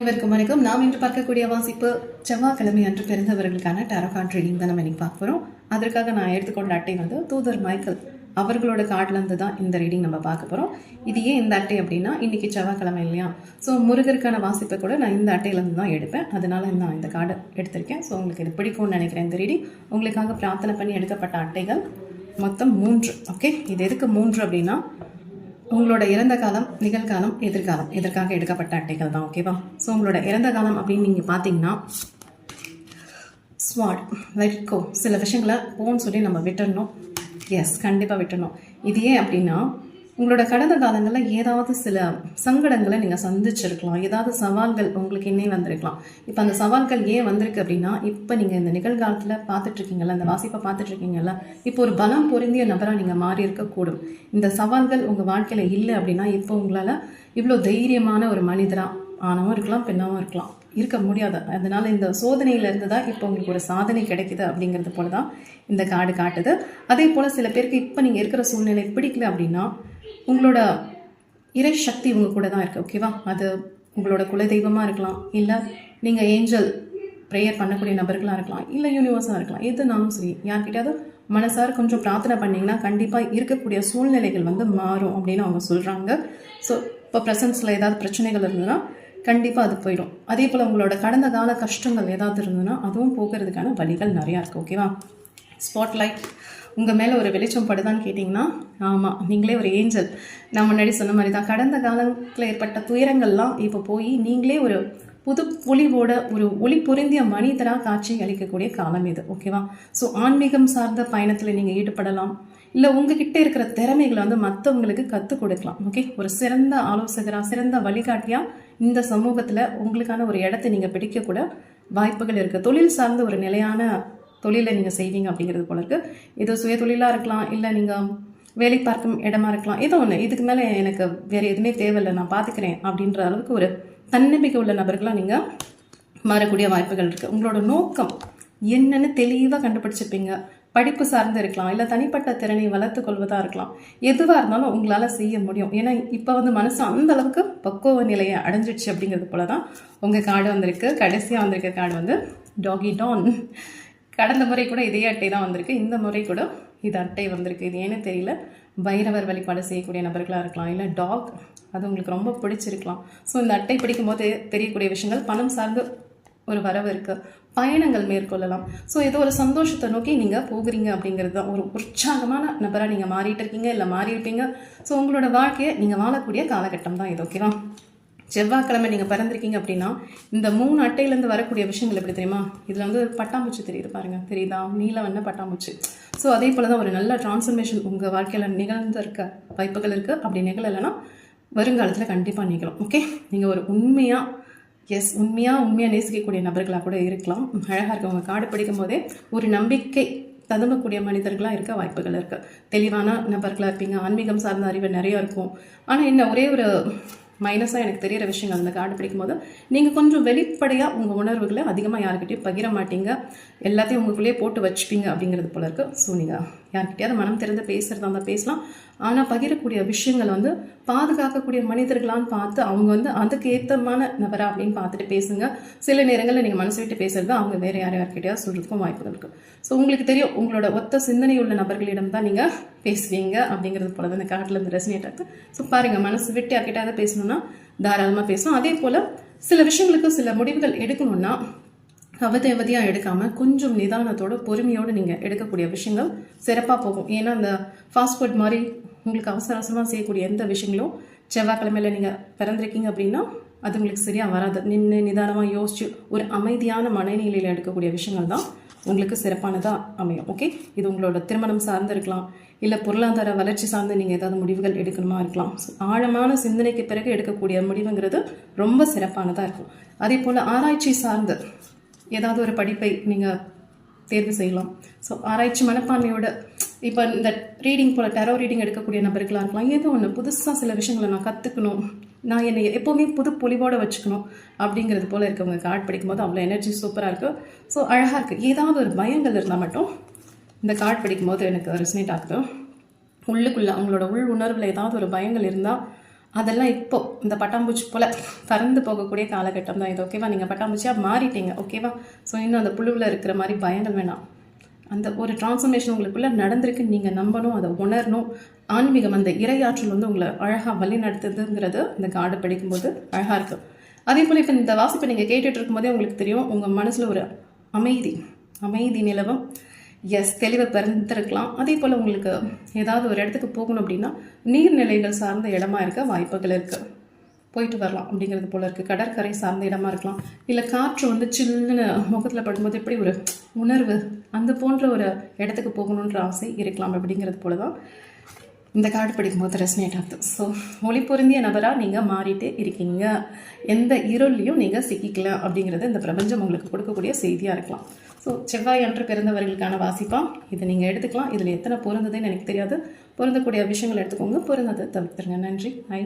அனைவருக்கும் வணக்கம். நாம் இன்று பார்க்கக்கூடிய வாசிப்பு செவ்வாய்க்கிழமை அன்று பிறந்தவர்களுக்கான டேரோகான் ட்ரீடிங் தான் நம்ம இன்னைக்கு பார்க்க போகிறோம் அதற்காக நான் எடுத்துக்கொண்ட அட்டை வந்து தூதர் மைக்கேல் அவர்களோட கார்ட்லேருந்து தான் இந்த ரீடிங் நம்ம பார்க்க போகிறோம் இது ஏன் இந்த அட்டை அப்படின்னா இன்னைக்கு செவ்வாய்க்கிழமை இல்லையா? ஸோ முருகருக்கான வாசிப்பை கூட நான் இந்த அட்டையிலேருந்து தான் எடுப்பேன். அதனால நான் இந்த கார்டை எடுத்திருக்கேன். ஸோ உங்களுக்கு இது பிடிக்கும்னு நினைக்கிறேன் இந்த ரீடிங் உங்களுக்காக பிரார்த்தனை பண்ணி எடுக்கப்பட்ட அட்டைகள் மொத்தம் மூன்று. ஓகே இது எதுக்கு மூன்று அப்படின்னா உங்களோட இறந்த காலம் நிகழ்காலம் எதிர்காலம் இதற்காக எடுக்கப்பட்ட அட்டைகள் தான் ஓகேவா ஸோ உங்களோட இறந்த காலம் அப்படின்னு நீங்கள் பார்த்தீங்கன்னா ஸ்வாட் வெட்கோ சில விஷயங்களை போன்னு சொல்லி நம்ம விட்டுடணும் எஸ் கண்டிப்பாக விட்டுடணும் இது ஏன் அப்படின்னா உங்களோட கடந்த காலங்களில் ஏதாவது சில சங்கடங்களை நீங்கள் சந்திச்சிருக்கலாம். ஏதாவது சவால்கள் உங்களுக்கு இன்னே வந்திருக்கலாம். இப்போ அந்த சவால்கள் ஏன் வந்திருக்கு அப்படின்னா இப்போ நீங்கள் இந்த நிகழ்காலத்தில் பார்த்துட்டு இந்த அந்த வாசிப்பை பார்த்துட்ருக்கீங்கல்ல இப்போ ஒரு பலம் பொருந்திய நபராக நீங்கள் மாறி இருக்கக்கூடும் இந்த சவால்கள் உங்கள் வாழ்க்கையில் இல்லை அப்படின்னா இப்போ உங்களால் இவ்வளோ தைரியமான ஒரு மனிதராக ஆணவும் இருக்கலாம் பெண்ணாகவும் இருக்கலாம். இருக்க முடியாது. அதனால் இந்த சோதனையிலேருந்து தான் இப்போ உங்களுக்கு ஒரு சாதனை கிடைக்குது அப்படிங்கிறது போல தான் இந்த காடு காட்டுது. அதே போல் சில பேருக்கு இப்போ நீங்கள் இருக்கிற சூழ்நிலை பிடிக்கல அப்படின்னா உங்களோட இறை சக்தி உங்கள் கூட தான் இருக்குது ஓகேவா அது உங்களோட குலதெய்வமாக இருக்கலாம் இல்லை நீங்கள் ஏஞ்சல் ப்ரேயர் பண்ணக்கூடிய நபர்களாக இருக்கலாம் இல்லை யூனிவர்ஸாக இருக்கலாம் எதுனாலும் சரி யார்கிட்டயாவது மனசார கொஞ்சம் பிரார்த்தனை பண்ணிங்கன்னா கண்டிப்பாக இருக்கக்கூடிய சூழ்நிலைகள் வந்து மாறும் அப்படின்னு அவங்க சொல்கிறாங்க ஸோ இப்போ ப்ரெசன்ஸில் ஏதாவது பிரச்சனைகள் இருந்ததுன்னா கண்டிப்பாக அது போயிடும். அதே போல் உங்களோட கடந்த கால கஷ்டங்கள் ஏதாவது இருந்ததுன்னா அதுவும் போக்குறதுக்கான வழிகள் நிறையா இருக்குது ஓகேவா ஸ்பாட்லைட் உங்கள் மேலே ஒரு வெளிச்சம் படுதான்னு கேட்டிங்கன்னா ஆமாம் நீங்களே ஒரு ஏஞ்சல் நான் முன்னாடி சொன்ன மாதிரி தான் கடந்த காலத்தில் ஏற்பட்ட துயரங்கள்லாம் இப்போ போய் நீங்களே ஒரு புது ஒளிவோட ஒரு ஒளி பொருந்திய மனிதராக காட்சி அளிக்கக்கூடிய காலம் இது ஓகேவா ஸோ ஆன்மீகம் சார்ந்த பயணத்தில் நீங்கள் ஈடுபடலாம். இல்லை உங்ககிட்ட இருக்கிற திறமைகளை வந்து மற்றவங்களுக்கு கற்றுக் கொடுக்கலாம் ஓகே ஒரு சிறந்த ஆலோசகராக சிறந்த வழிகாட்டியாக இந்த சமூகத்தில் உங்களுக்கான ஒரு இடத்தை நீங்கள் பிடிக்கக்கூட வாய்ப்புகள் இருக்குது தொழில் சார்ந்த ஒரு நிலையான தொழிலை நீங்கள் செய்வீங்க அப்படிங்கிறது போல இருக்குது இது சுய தொழிலாக இருக்கலாம் இல்லை நீங்கள் வேலை பார்க்கும் இடமா இருக்கலாம் ஏதோ ஒன்று இதுக்கு மேலே எனக்கு வேறு எதுவுமே தேவையில்லை நான் பார்த்துக்கிறேன் அப்படின்ற அளவுக்கு ஒரு தன்னம்பிக்கை உள்ள நபர்களாக நீங்கள் மாறக்கூடிய வாய்ப்புகள் இருக்குது உங்களோட நோக்கம் என்னன்னு தெளிவாக கண்டுபிடிச்சிருப்பீங்க. படிப்பு சார்ந்து இருக்கலாம் இல்லை தனிப்பட்ட திறனை வளர்த்து கொள்வதாக இருக்கலாம். எதுவாக இருந்தாலும் உங்களால் செய்ய முடியும். ஏன்னா இப்போ வந்து மனசு அந்த அளவுக்கு பக்குவ நிலையை அடைஞ்சிடுச்சு அப்படிங்கிறது போல தான் உங்கள் கார்டு வந்திருக்கு. கடைசியாக வந்திருக்க கார்டு வந்து டாகி டான் கடந்த முறை கூட இதே அட்டை தான் வந்திருக்கு. இந்த முறை கூட இது அட்டை வந்திருக்கு. இது ஏன்னு தெரியல? பைரவர் வழிபாடு செய்யக்கூடிய நபர்களாக இருக்கலாம் இல்லை டாக் அது உங்களுக்கு ரொம்ப பிடிச்சிருக்கலாம். ஸோ இந்த அட்டை பிடிக்கும்போது தெரியக்கூடிய விஷயங்கள் பணம் சார்ந்து ஒரு வரவு இருக்குது பயணங்கள் மேற்கொள்ளலாம். ஸோ ஏதோ ஒரு சந்தோஷத்தை நோக்கி நீங்கள் போகிறீங்க அப்படிங்கிறது தான். ஒரு உற்சாகமான நபராக நீங்கள் மாறிட்டு இருக்கீங்க இல்லை மாறியிருப்பீங்க. ஸோ உங்களோட வாழ்க்கையை நீங்கள் வாழக்கூடிய காலகட்டம் தான் இது ஓகேவா செவ்வாய்க்கிழமை நீங்கள் பிறந்திருக்கீங்க அப்படின்னா இந்த மூணு அட்டையிலேருந்து வரக்கூடிய விஷயங்கள் எப்படி தெரியுமா? இதில் வந்து பட்டாம்பூச்சி தெரியுது பாருங்க. தெரியுதா? நீல வண்ண பட்டாம்பூச்சி. ஸோ அதே போல் தான் ஒரு நல்ல டிரான்ஸ்ஃபர்மேஷன் உங்கள் வாழ்க்கையில் நிகழ்ந்திருக்க வாய்ப்புகள் இருக்குது அப்படி நிகழலைன்னா வருங்காலத்தில் கண்டிப்பாக நிகழும் ஓகே நீங்கள் ஒரு உண்மையாக எஸ் உண்மையாக உண்மையாக நேசிக்கக்கூடிய நபர்களாக கூட இருக்கலாம். அழகாக இருக்கவங்க காடு பிடிக்கும் படிக்கும் போதே ஒரு நம்பிக்கை ததும்பக்கூடிய மனிதர்களாக இருக்க வாய்ப்புகள் இருக்குது தெளிவான நபர்களாக இருப்பீங்க. ஆன்மீகம் சார்ந்த அறிவு நிறையா இருக்கும். ஆனால் என்ன ஒரே ஒரு மைனஸாக எனக்கு தெரியிற விஷயங்கள் அந்த கார்டு பிடிக்கும்போது நீங்கள் கொஞ்சம் வெளிப்படையாக உங்கள் உணர்வுகளை அதிகமாக யாருக்கிட்டையும் பகிர மாட்டீங்க. எல்லாத்தையும் உங்களுக்குள்ளேயே போட்டு வச்சுப்பீங்க அப்படிங்கிறது போல இருக்குது ஸோ நீங்கள் யார்கிட்டயாவது மனம் திறந்து பேசுகிறதா இருந்தால் பேசலாம். ஆனால் பகிரக்கூடிய விஷயங்கள் வந்து பாதுகாக்கக்கூடிய மனிதர்களான்னு பார்த்து அவங்க வந்து அதுக்கு ஏற்றமான நபரா அப்படின்னு பார்த்துட்டு பேசுங்க. சில நேரங்களில் நீங்கள் மனசு விட்டு பேசுகிறது அவங்க வேறு யார் யார்கிட்டயாவது சொல்கிறதுக்கும் வாய்ப்புகள் இருக்குது ஸோ உங்களுக்கு தெரியும் உங்களோட ஒத்த சிந்தனை உள்ள நபர்களிடம் தான் நீங்கள் பேசுவீங்க அப்படிங்கிறது போல தான் இந்த காட்டில் இருந்து ரெசினேட் ஆகுது. ஸோ பாருங்கள் மனசு விட்டு யார்கிட்டயாவது பேசணும்னா தாராளமாக பேசும் அதே போல் சில விஷயங்களுக்கு சில முடிவுகள் எடுக்கணும்னா அவதி எடுக்காமல் கொஞ்சம் நிதானத்தோட பொறுமையோடு நீங்கள் எடுக்கக்கூடிய விஷயங்கள் சிறப்பாக போகும். ஏன்னா அந்த ஃபாஸ்ட் ஃபுட் மாதிரி உங்களுக்கு அவசர அவசரமாக செய்யக்கூடிய எந்த விஷயங்களும் செவ்வாய்க்கிழமையில் நீங்கள் பிறந்திருக்கீங்க அப்படின்னா அது உங்களுக்கு சரியாக வராது. நின்று நிதானமாக யோசிச்சு ஒரு அமைதியான மனநிலையில் எடுக்கக்கூடிய விஷயங்கள் தான் உங்களுக்கு சிறப்பானதாக அமையும். ஓகே இது உங்களோட திருமணம் சார்ந்து இருக்கலாம். இல்லை பொருளாதார வளர்ச்சி சார்ந்து நீங்கள் ஏதாவது முடிவுகள் எடுக்கணுமா இருக்கலாம். ஆழமான சிந்தனைக்கு பிறகு எடுக்கக்கூடிய முடிவுங்கிறது ரொம்ப சிறப்பானதாக இருக்கும். அதே போல் ஆராய்ச்சி சார்ந்து ஏதாவது ஒரு படிப்பை நீங்கள் தேர்வு செய்யலாம். ஸோ ஆராய்ச்சி மனப்பான்மையோட இப்போ இந்த ரீடிங் போல் டெரோ ரீடிங் எடுக்கக்கூடிய நபர்களாக இருக்கலாம் ஏதோ ஒன்று புதுசாக சில விஷயங்களை நான் கற்றுக்கணும் நான் என்னை எப்போவுமே புது பொலிவோடு வச்சுக்கணும் அப்படிங்கிறது போல் இருக்கவங்க கார்டு படிக்கும்போது அவ்வளோ எனர்ஜி சூப்பராக இருக்குது ஸோ அழகாக இருக்குது ஏதாவது ஒரு பயங்கள் இருந்தால் மட்டும் இந்த கார்டு படிக்கும்போது எனக்கு ரெசினேட் ஆகுது. உள்ளுக்குள்ளே அவங்களோட உள் உணர்வில் ஏதாவது ஒரு பயங்கள் இருந்தால் அதெல்லாம் இப்போ இந்த பட்டாம்பூச்சி போல் பறந்து போகக்கூடிய காலகட்டம் தான் இது ஓகேவா நீங்கள் பட்டாம்பூச்சியாக மாறிட்டீங்க ஓகேவா ஸோ இன்னும் அந்த புழுவில் இருக்கிற மாதிரி பயங்கள் வேணாம். அந்த ஒரு டிரான்ஸ்ஃபர்மேஷன் உங்களுக்குள்ளே நடந்திருக்கு நீங்கள் நம்பணும் அதை உணரணும். ஆன்மீகம் அந்த இரையாற்றல் வந்து உங்களை அழகாக வழி நடத்துதுங்கிறது இந்த கார்டை படிக்கும்போது அழகாக இருக்கும் அதே போல் இப்போ இந்த வாசிப்பை நீங்கள் கேட்டுட்டு இருக்கும்போதே உங்களுக்கு தெரியும் உங்கள் மனசில் ஒரு அமைதி அமைதி நிலவும். எஸ் தெளிவை பிறந்திருக்கலாம் அதே போல் உங்களுக்கு ஏதாவது ஒரு இடத்துக்கு போகணும் அப்படின்னா நீர்நிலைகள் சார்ந்த இடமா இருக்க வாய்ப்புகள் இருக்குது போயிட்டு வரலாம் அப்படிங்கிறது போல் இருக்குது கடற்கரை சார்ந்த இடமா இருக்கலாம். இல்லை காற்று வந்து சில்லுன்னு முகத்தில் படும்போது எப்படி ஒரு உணர்வு அந்த போன்ற ஒரு இடத்துக்கு போகணுன்ற ஆசை இருக்கலாம் அப்படிங்கிறது போல தான் இந்த கார்டு படிக்கும்போது ரெஸ்னேட் ஆகுது ஸோ ஒளி பொருந்திய நபராக நீங்கள் மாறிட்டே இருக்கீங்க. எந்த இருள்லையும் நீங்கள் சிக்கிக்கல அப்படிங்கிறது இந்த பிரபஞ்சம் உங்களுக்கு கொடுக்கக்கூடிய செய்தியாக இருக்கலாம். ஸோ செவ்வாய் அன்று பிறந்தவர்களுக்கான வாசிப்பாம் இதை நீங்கள் எடுத்துக்கலாம். இதில் எத்தனை பொருந்ததுன்னு எனக்கு தெரியாது. பொருந்தக்கூடிய விஷயங்கள் எடுத்துக்கோங்க. பொருந்ததை தவிர்த்துருங்க. நன்றி. ஐ